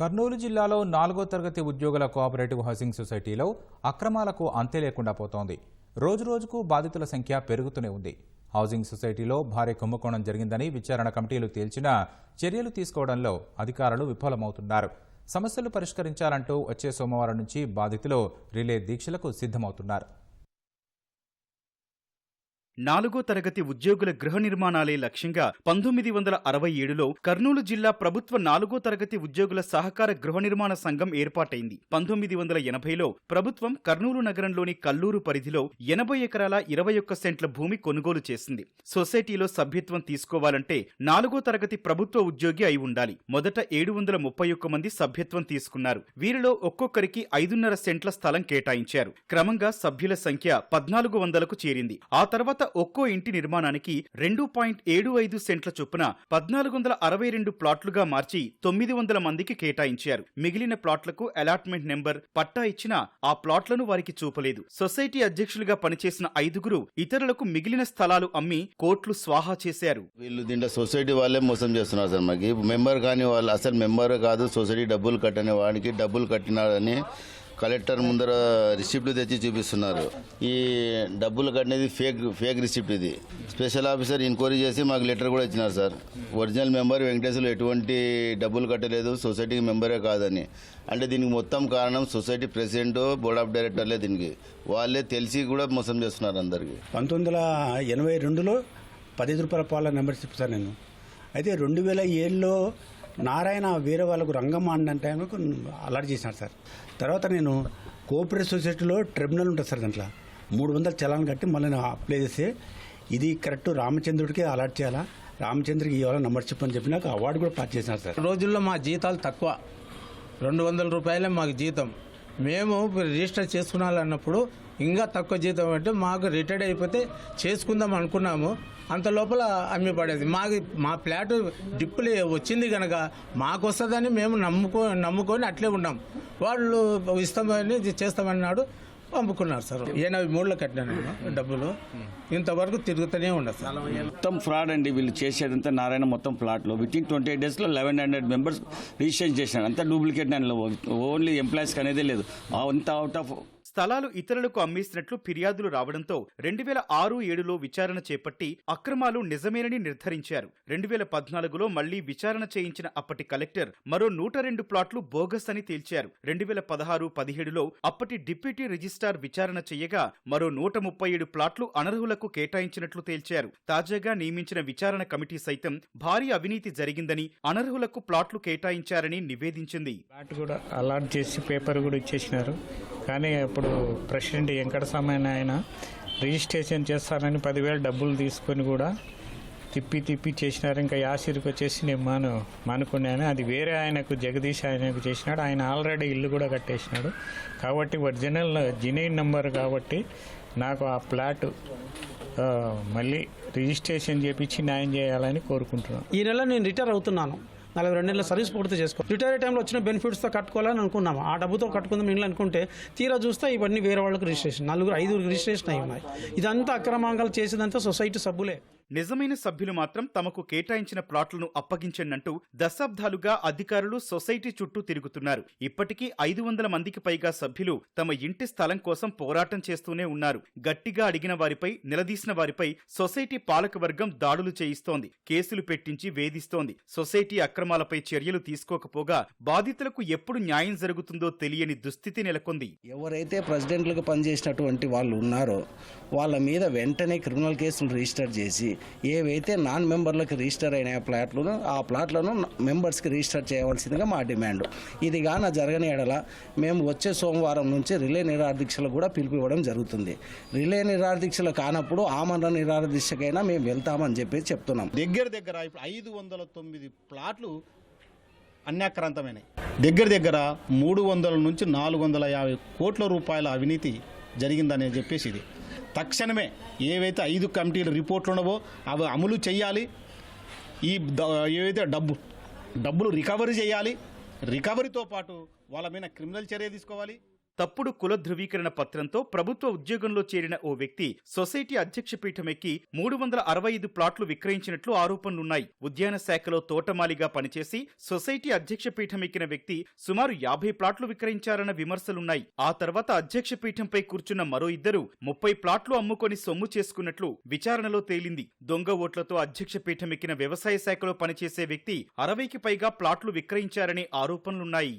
కర్నూలు జిల్లాలో నాలుగో తరగతి ఉద్యోగుల కోఆపరేటివ్ హౌసింగ్ సొసైటీలో అక్రమాలకు అంతే లేకుండా పోతోంది. రోజురోజుకు బాధితుల సంఖ్య పెరుగుతూనే ఉంది. హౌసింగ్ సొసైటీలో భారీ కుంభకోణం జరిగిందని విచారణ కమిటీలు తేల్చినా చర్యలు తీసుకోవడంలో అధికారులు విఫలమవుతున్నారు. సమస్యలు పరిష్కరించాలంటూ వచ్చే సోమవారం నుంచి బాధితులు రిలే దీక్షలకు సిద్ధమవుతున్నారు. నాలుగో తరగతి ఉద్యోగుల గృహ నిర్మాణాలే లక్ష్యంగా పంతొమ్మిది వందల అరవై ఏడులో కర్నూలు జిల్లా ప్రభుత్వ నాలుగో తరగతి ఉద్యోగుల సహకార గృహ నిర్మాణ సంఘం ఏర్పాటైంది. పంతొమ్మిది వందల ఎనభైలో ప్రభుత్వం కర్నూలు నగరంలోని కల్లూరు పరిధిలో ఎనభై ఎకరాల ఇరవై ఒక్క సెంట్ల భూమి కొనుగోలు చేసింది. సొసైటీలో సభ్యత్వం తీసుకోవాలంటే నాలుగో తరగతి ప్రభుత్వ ఉద్యోగి అయి ఉండాలి. మొదట ఏడు వందల ముప్పై ఒక్క మంది సభ్యత్వం తీసుకున్నారు. వీరిలో ఒక్కొక్కరికి ఐదున్నర సెంట్ల స్థలం కేటాయించారు. క్రమంగా సభ్యుల సంఖ్య పద్నాలుగు వందలకు చేరింది. ఆ తర్వాత ఒక్కో ఇంటి నిర్మాణానికి రెండు పాయింట్ ఏడు ఐదు సెంట్ల చొప్పున పద్నాలుగు వందల అరవై రెండు ప్లాట్లుగా మార్చి తొమ్మిది వందల మందికి కేటాయించారు. మిగిలిన ప్లాట్లకు అలాట్మెంట్ నెంబర్ పట్టా ఇచ్చినా ఆ ప్లాట్లను వారికి చూపలేదు. సొసైటీ అధ్యక్షులుగా పనిచేసిన ఐదుగురు ఇతరులకు మిగిలిన స్థలాలు అమ్మి కోట్లు స్వాహా చేశారు. వీళ్ళు దీంట్లో సొసైటీ వాళ్ళే మోసం చేస్తున్నారు సార్ మాకు. మెంబర్ కానీ వాళ్ళు అసలు మెంబర్ కాదు సొసైటీ డబ్బులు కట్టని వాడికి డబ్బులు కట్టినారని కలెక్టర్ ముందర రిసిప్ట్లు తెచ్చి చూపిస్తున్నారు. ఈ డబ్బులు కట్టినది ఫేక్ ఫేక్ రిసిప్ట్ ఇది. స్పెషల్ ఆఫీసర్ ఇంక్వైరీ చేసి మాకు లెటర్ కూడా ఇచ్చినారు సార్. ఒరిజినల్ మెంబర్ వెంకటేశ్వరు ఎటువంటి డబ్బులు కట్టలేదు సొసైటీకి మెంబరే కాదని. అంటే దీనికి మొత్తం కారణం సొసైటీ ప్రెసిడెంట్ బోర్డ్ ఆఫ్ డైరెక్టర్లే దీనికి. వాళ్ళే తెలిసి కూడా మోసం చేస్తున్నారు అందరికీ. పంతొమ్మిది వందల ఎనభై రెండులో పదిహేను రూపాయల పాల నెంబర్ చెప్తాను నేను. అయితే రెండు వేల ఏడులో నారాయణ వేరే వాళ్ళకు రంగం అంటే ఆమెకు అలర్ట్ చేసినాడు సార్. తర్వాత నేను కోఆపరేటివ్ సొసైటీలో ట్రిబ్యునల్ ఉంటుంది సార్ దాంట్లో. మూడు వందల చలాన్ కట్టి మళ్ళీ నేను అప్లై చేస్తే ఇది కరెక్ట్ రామచంద్రుడికి అలర్ట్ చేయాలా? రామచంద్రకి ఇవాళ మెంబర్షిప్ చెప్పని చెప్పి నాకు అవార్డు కూడా పాస్ చేసినారు సార్. రోజుల్లో మా జీతాలు తక్కువ. రెండు వందల రూపాయలే మాకు జీతం. మేము రిజిస్టర్ చేసుకున్నాలన్నప్పుడు ఇంకా తక్కువ జీతం అంటే మాకు రిటైర్డ్ అయిపోతే చేసుకుందాం అనుకున్నాము. అంత లోపల అమ్మి పడేది. మాకు మా ఫ్లాట్ డిప్పులు వచ్చింది కనుక మాకు వస్తుందని మేము నమ్ముకో నమ్ముకొని అట్లే ఉన్నాం. వాళ్ళు ఇస్తామని చేస్తామన్నాడు పంపుకున్నారు సార్. ఎనభై మూడులో కట్టినాను డబ్బులు. ఇంతవరకు తిరుగుతూనే ఉండదు సార్. మొత్తం ఫ్రాడ్ అండి వీళ్ళు చేసేదంతా నారాయణ మొత్తం ప్లాట్లో విత్ ఇన్ ట్వంటీ ఎయిట్ డేస్లో లెవెన్ హండ్రెడ్ మెంబర్స్ రిజిస్ట్రేషన్ చేసినాడు అంతా డూప్లికేట్ దానిలో. ఓన్లీ ఎంప్లాయీస్కి అనేది లేదు. అంతా అవుట్ ఆఫ్ స్థలాలు ఇతరులకు అమ్మేసినట్లు ఫిర్యాదులు రావడంతో రెండు వేల ఆరు ఏడులో విచారణ చేపట్టి అక్రమాలు నిజమేనని నిర్ధారించారు. రెండు వేల పద్నాలుగులో మళ్ళీ విచారణ చేయించిన అప్పటి కలెక్టర్ మరో నూట రెండు ప్లాట్లు బోగస్ అని తేల్చారు. రెండు వేల పదహారు పదిహేడులో అప్పటి డిప్యూటీ రిజిస్ట్రార్ విచారణ చేయగా మరో నూట ముప్పై ఏడు ప్లాట్లు అనర్హులకు కేటాయించినట్లు తేల్చారు. తాజాగా నియమించిన విచారణ కమిటీ సైతం భారీ అవినీతి జరిగిందని అనర్హులకు ప్లాట్లు కేటాయించారని నివేదించింది. కూడా అలాట్ చేసి పేపర్ కూడా ఇచ్చేసినారు. కానీ ఇప్పుడు ప్రెసిడెంట్ వెంకటస్వామి ఆయన రిజిస్ట్రేషన్ చేస్తానని పదివేలు డబ్బులు తీసుకొని కూడా తిప్పి తిప్పి చేసినారు. ఇంకా యాసిరికి వచ్చేసి నేను మాను మానుకున్నాను. అది వేరే ఆయనకు జగదీష్ ఆయనకు చేసినాడు. ఆయన ఆల్రెడీ ఇల్లు కూడా కట్టేసినాడు. కాబట్టి ఒరిజినల్ జినైన్ నెంబర్ కాబట్టి నాకు ఆ ప్లాట్ మళ్ళీ రిజిస్ట్రేషన్ చేపించి న్యాయం చేయాలని కోరుకుంటున్నాను. ఈ నెల నేను రిటైర్ అవుతున్నాను. నలభై రెండు నెలల సర్వీస్ పూర్తి చేసుకో. రిటైర్ టైంలో వచ్చిన బెనిఫిట్స్తో కట్టుకోవాలని అనుకున్నాము. ఆ డబ్బుతో కట్టుకుందాం ఇంట్లో అనుకుంటే తీరా చూస్తే ఇవన్నీ వేరే వాళ్ళకి రిజిస్ట్రేషన్ నలుగురు ఐదుగురు రిజిస్ట్రేషన్ అయి ఉన్నాయి. ఇదంతా అక్రమాంగాలు చేసేదంతా సొసైటీ సభ్యులే. నిజమైన సభ్యులు మాత్రం తమకు కేటాయించిన ప్లాట్లను అప్పగించండంటూ దశాబ్దాలుగా అధికారులు సొసైటీ చుట్టూ తిరుగుతున్నారు. ఇప్పటికీ ఐదు వందల మందికి పైగా సభ్యులు తమ ఇంటి స్థలం కోసం పోరాటం చేస్తూనే ఉన్నారు. గట్టిగా అడిగిన వారిపై నిలదీసిన వారిపై సొసైటీ పాలకవర్గం దాడులు చేయిస్తోంది. కేసులు పెట్టించి వేధిస్తోంది. సొసైటీ అక్రమాలపై చర్యలు తీసుకోకపోగా బాధితులకు ఎప్పుడు న్యాయం జరుగుతుందో తెలియని దుస్థితి నెలకొంది. ఎవరైతే ప్రెసిడెంట్లకు పనిచేసినటువంటి వాళ్ళు ఉన్నారో వాళ్ళ మీద వెంటనే క్రిమినల్ కేసులు రిజిస్టర్ చేసి ఏవైతే నాన్ మెంబర్లకు రిజిస్టర్ అయిన ప్లాట్లను ఆ ప్లాట్లను మెంబర్స్కి రిజిస్టర్ చేయవలసిందిగా మా డిమాండ్. ఇది గాన జరగని ఎడల మేము వచ్చే సోమవారం నుంచి రిలే నిరాదీక్షలు కూడా పిలిపివ్వడం జరుగుతుంది. రిలే నిరాదీక్షలు కానప్పుడు ఆమరణ నిరాదీక్షకైనా మేము వెళ్తామని చెప్పి చెప్తున్నాం. దగ్గర దగ్గర ఇప్పుడు ఐదు వందల తొమ్మిది ప్లాట్లు అన్యాక్రాంతమైనవి దగ్గర దగ్గర మూడు వందల నుంచి నాలుగు వందల యాభై కోట్ల రూపాయల అవినీతి జరిగిందనే చెప్పేసి ఇది. తక్షణమే ఏవైతే ఐదు కమిటీలు రిపోర్ట్లు ఉన్నవో అవి అమలు చేయాలి. ఈ ఏవైతే డబ్బు డబ్బులు రికవరీ చేయాలి. రికవరీతో పాటు వాళ్ళ మీద క్రిమినల్ చర్య తీసుకోవాలి. తప్పుడు కుల ధృవీకరణ పత్రంతో ప్రభుత్వ ఉద్యోగంలో చేరిన ఓ వ్యక్తి సొసైటీ అధ్యక్ష పీఠం ఎక్కి మూడు వందల అరవై ఐదు ప్లాట్లు విక్రయించినట్లు ఆరోపణలున్నాయి. ఉద్యాన శాఖలో తోటమాలిగా పనిచేసి సొసైటీ అధ్యక్ష పీఠం ఎక్కిన వ్యక్తి సుమారు యాభై ప్లాట్లు విక్రయించారన్న విమర్శలున్నాయి. ఆ తర్వాత అధ్యక్ష పీఠంపై కూర్చున్న మరో ఇద్దరు ముప్పై ప్లాట్లు అమ్ముకొని సొమ్ము చేసుకున్నట్లు విచారణలో తేలింది. దొంగ ఓట్లతో అధ్యక్ష పీఠం ఎక్కిన వ్యవసాయ శాఖలో పనిచేసే వ్యక్తి అరవైకి పైగా ప్లాట్లు విక్రయించారనే ఆరోపణలున్నాయి.